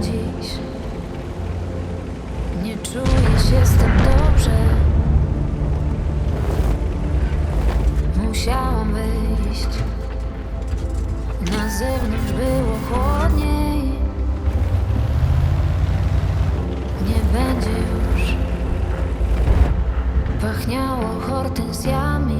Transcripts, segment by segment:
dziś. Nie czuję się z tym dobrze. Musiałam wyjść. Na zewnątrz było chłodniej. Nie będzie już. Pachniało hortensjami.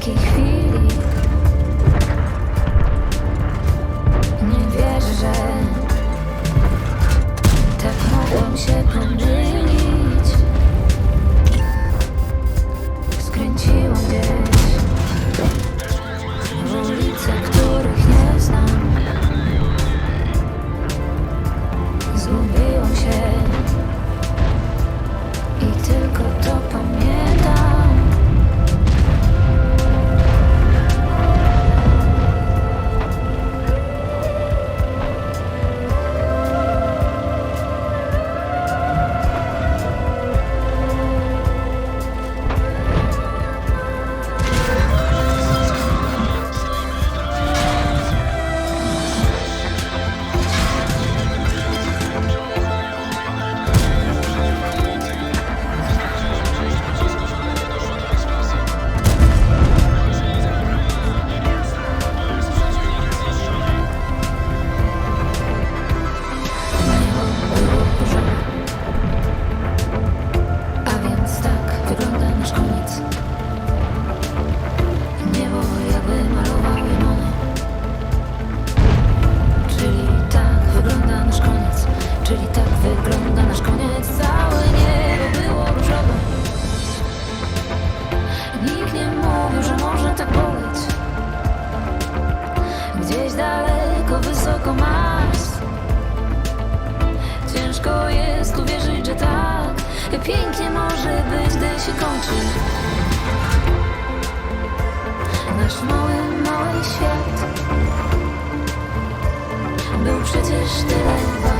takiej chwili. Nie wierzę, że tak mogłam się pomylić daleko, wysoko masz. Ciężko jest uwierzyć, że tak Pięknie może być, gdy się kończy. Nasz mały, mały świat Był przecież tyle